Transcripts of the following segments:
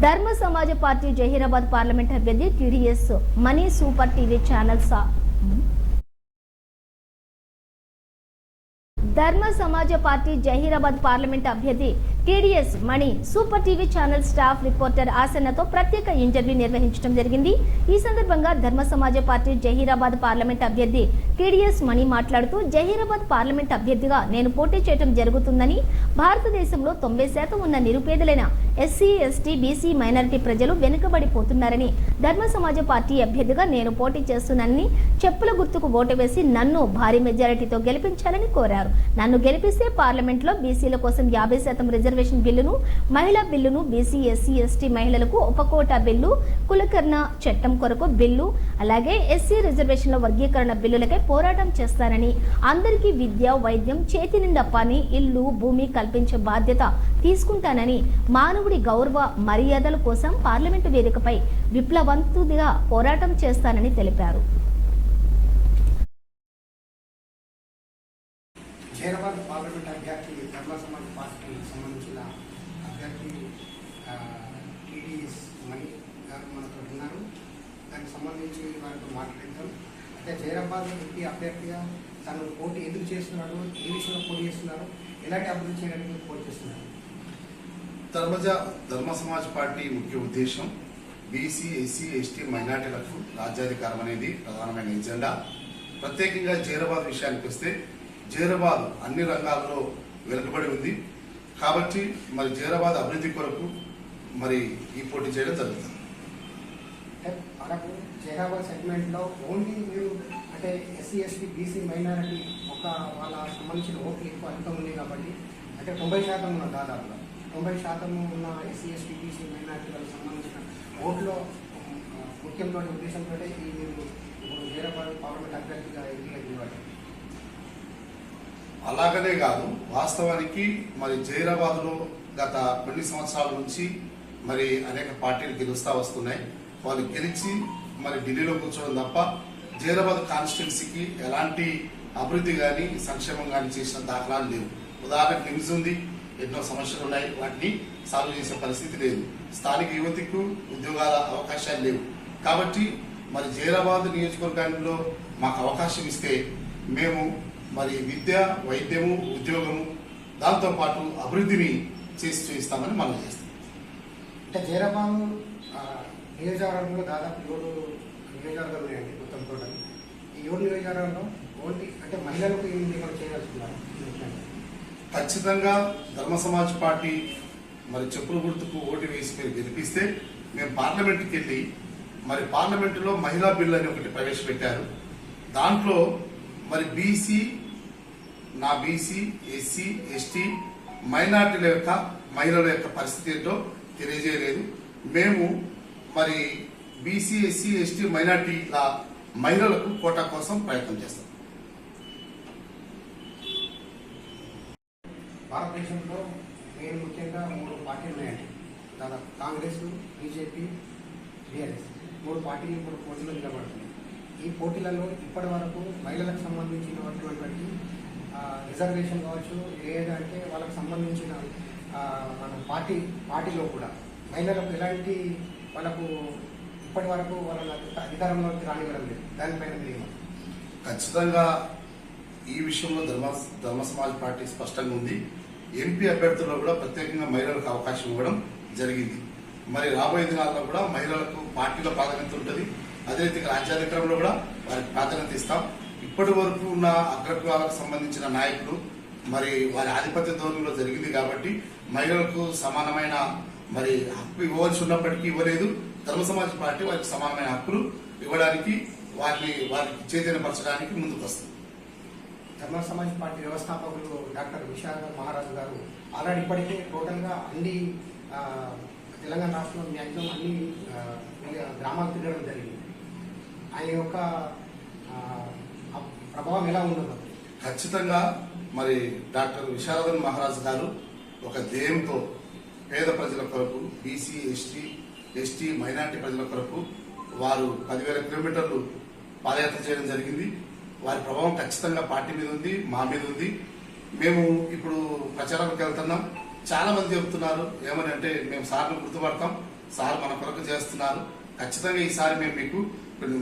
ధర్మ సమాజ party Zaheerabad parliament అభ్యర్థి TDS Mani super TV channel Dharma Samaja party Zaheerabad parliament అభ్యర్థి TDS Mani super TV channel staff reporter ఆసన్నతో ప్రత్యేక interview నిర్వహించడం జరిగింది. ఈ సందర్భంగా ధర్మ సమాజ పార్టీ జహీరాబాద్ పార్లమెంట్ అభ్యర్థి టీడీఎస్ మణి మాట్లాడుతూ జహీరాబాద్ పార్లమెంట్ అభ్యర్థిగా నేను పోటీ చేయడం జరుగుతుందని భారతదేశంలో తొంభై శాతం ఉన్న నిరుపేదలైన ఎస్సీ ఎస్టీ బీసీ మైనారిటీ ప్రజలు వెనుకబడిపోతున్నారని ధర్మ సమాజ పార్టీ అభ్యర్థిగా నేను పోటీ చేస్తున్నానని చెప్పుల గుర్తుకు ఓటు వేసి నన్ను భారీ మెజారిటీతో గెలిపించాలని కోరారు. నన్ను గెలిపిస్తే పార్లమెంట్లో బీసీల కోసం యాభై శాతం రిజర్వేషన్ బిల్లును మహిళా బిల్లును బీసీ ఎస్సీ ఎస్టీ మహిళలకు ఉపకోటా బిల్లు కులకర్ణ చట్టం కొరకు బిల్లు అలాగే ఎస్సీ రిజర్వేషన్ల వర్గీకరణ బిల్లులకై పోరాటం చేస్తానని అందరికీ విద్య వైద్యం చేతి నిండా పని ఇల్లు భూమి కల్పించే బాధ్యత తీసుకుంటానని మానవుడి గౌరవ మర్యాదల కోసం పార్లమెంటు వేదికపై విప్లవంతుడిగా పోరాటం చేస్తానని తెలిపారు. జైరాబాద్ పార్లమెంట్ అభ్యర్థి ధర్మ సమాజ్ పార్టీకి సంబంధించిన అభ్యర్థి టీడీఎస్ మణి గారు మనతో ఉన్నారు. దానికి సంబంధించి వారితో మాట్లాడతాం అయితే జైరాబాద్ ఎంపీ అభ్యర్థిగా తను పోటీ ఎందుకు చేస్తున్నాడు? ఏ విషయంలో పోటీ చేస్తున్నారు? ఎలాంటి అభివృద్ధి చేయడానికి పోటీ చేస్తున్నారు? ధర్మజ ధర్మ సమాజ్ పార్టీ ముఖ్య ఉద్దేశం బీసీ ఎస్సీ ఎస్టీ మైనార్టీలకు రాజ్యాధికారం అనేది ప్రధానమైన ఎజెండా. ప్రత్యేకంగా జైరాబాద్ విషయానికి వస్తే జైరాబాద్ అన్ని రంగాల్లో వెనుకబడి ఉంది. కాబట్టి మరి జైరాబాద్ అభివృద్ధి కొరకు మరి ఈ పోటీ చేయడం జరుగుతుంది. అంటే మనకు జైరాబాద్ సెగ్మెంట్లో ఓన్లీ మీరు అంటే ఎస్సీ ఎస్టీ బీసీ మైనారిటీ ఒక వాళ్ళ సంబంధించిన ఓట్లు ఎక్కువ అధికం ఉంది కాబట్టి అంటే తొంభై శాతం ఉన్న దాదాపుగా తొంభై శాతం ఉన్న ఎస్సీ ఎస్టీ బీసీ మైనారిటీ వాళ్ళకి సంబంధించిన ఓట్లో ఆ, ముఖ్యంతో ఉద్దేశంతో ఈ మీరు ఇప్పుడు జైరాబాద్ పార్లమెంట్ అభ్యర్థిగా ఎన్నికలు ఇవ్వాలి అలాగనే కాదు వాస్తవానికి మరి జైరాబాద్లో గత కొన్ని సంవత్సరాల నుంచి మరి అనేక పార్టీలు గెలుస్తా వస్తున్నాయి. వాళ్ళు గెలిచి మరి ఢిల్లీలో కూర్చోవడం తప్ప జైరాబాద్ కాన్స్టిట్యున్సీకి ఎలాంటి అభివృద్ధి కానీ సంక్షేమం కానీ చేసిన దాఖలాలు లేవు. ఉదాహరణకు నిమ్స్ ఉంది ఎన్నో సమస్యలు ఉన్నాయి వాటిని సాల్వ్ చేసే పరిస్థితి లేదు. స్థానిక యువతికు ఉద్యోగాల అవకాశాలు లేవు. కాబట్టి మరి జైరాబాద్ నియోజకవర్గంలో మాకు అవకాశం ఇస్తే మేము మరి విద్య వైద్యము ఉద్యోగము దాంతోపాటు అభివృద్ధిని చేసి చూపిస్తామని మనం చేస్తాం. అంటే ఆ, నియోజకవర్గంలో దాదాపు ఏడు నియోజకవర్గాలు ఉన్నాయండి మొత్తం టోటల్ ఈ ఏడు నియోజకవర్గాల్లో ఓన్లీ అంటే మహిళలకు ఏమి చేయదలుచుకున్నారు ఖచ్చితంగా ధర్మ సమాజ్ పార్టీ మరి చెప్పుల గుర్తుకు ఓటు వేసి మీరు గెలిపిస్తే మేము పార్లమెంట్కి వెళ్ళి మరి పార్లమెంటులో మహిళా బిల్ అని ఒకటి ప్రవేశపెట్టారు. దాంట్లో మరి బీసీ నా బీసీ ఎస్సీ ఎస్టీ మైనార్టీల యొక్క మహిళల యొక్క పరిస్థితి ఏంటో తెలియజేయలేదు. మేము మరి బీసీ ఎస్సీ ఎస్టీ మైనార్టీల మహిళలకు కోటా కోసం ప్రయత్నం చేస్తాం. భారతదేశంలో నేను ముఖ్యంగా మూడు పార్టీలు ఉన్నాయండి. దాదాపు కాంగ్రెస్ బీజేపీ బీఆర్ఎస్. మూడు పార్టీలు ఇప్పుడు పోటీలో నిలబడుతున్నాయి. ఈ పోటీలలో ఇప్పటి వరకు మహిళలకు సంబంధించినటువంటి రిజర్వేషన్ కావచ్చు లేదంటే వాళ్ళకి సంబంధించిన మన పార్టీ పార్టీలో కూడా. మహిళలకు ఎలాంటి వాళ్ళకు ఇప్పటి వరకు వాళ్ళ అధికారంలోకి రానివ్వడం లేదు. దానిపైన మీరు ఖచ్చితంగా ఈ విషయంలో ధర్మ ధర్మ సమాజ్ పార్టీ స్పష్టంగా ఉంది. ఎంపీ అభ్యర్థుల్లో కూడా ప్రత్యేకంగా మహిళలకు అవకాశం ఇవ్వడం జరిగింది. మరి రాబోయే దినాల్లో కూడా మహిళలకు పార్టీలో ప్రాధాన్యత ఉంటుంది. అదే రీతిగా రాజ్యాధికారంలో కూడా వారికి ప్రాధాన్యత ఇస్తాం. ఇప్పటి వరకు ఉన్న అగ్రకులాలకు సంబంధించిన నాయకులు మరి వారి ఆధిపత్య ధోరణిలో జరిగింది కాబట్టి మహిళలకు సమానమైన మరి హక్కు ఇవ్వవలసి ఉన్నప్పటికీ ఇవ్వలేదు. ధర్మ సమాజ్ పార్టీ వారికి సమానమైన హక్కులు ఇవ్వడానికి వారిని వారికి చైతన్యపరచడానికి ముందుకు వస్తుంది. ధర్మ సమాజ్ పార్టీ వ్యవస్థాపకులు డాక్టర్ విశాఖ మహారాజు గారు ఆల్రెడీ ఇప్పటికే టోటల్గా అన్ని తెలంగాణ రాష్ట్రంలో మ్యాక్సిమం అన్ని గ్రామాలు తిరగడం జరిగింది. ఆయన యొక్క ప్రభావం ఎలా ఉండదు ఖచ్చితంగా మరి డాక్టర్ విశారదన్ మహారాజ్ గారు ఒక ధ్యేయంతో పేద ప్రజల కొరకు బీసీ ఎస్టీ ఎస్టీ మైనార్టీ ప్రజల కొరకు వారు పదివేల కిలోమీటర్లు పాదయాత్ర చేయడం జరిగింది. వారి ప్రభావం ఖచ్చితంగా పార్టీ మీద ఉంది మా మీద ఉంది. మేము ఇప్పుడు ప్రచారానికి వెళ్తున్నాం. చాలా మంది చెబుతున్నారు ఏమని అంటే మేము సార్ను గుర్తుపడతాం సార్ మన కొరకు చేస్తున్నారు. ఖచ్చితంగా ఈసారి మేము మీకు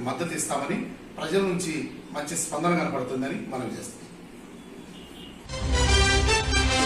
మద్దతు ఇస్తామని ప్రజల నుంచి మంచి స్పందన కనపడుతుందని మనం చేస్తాం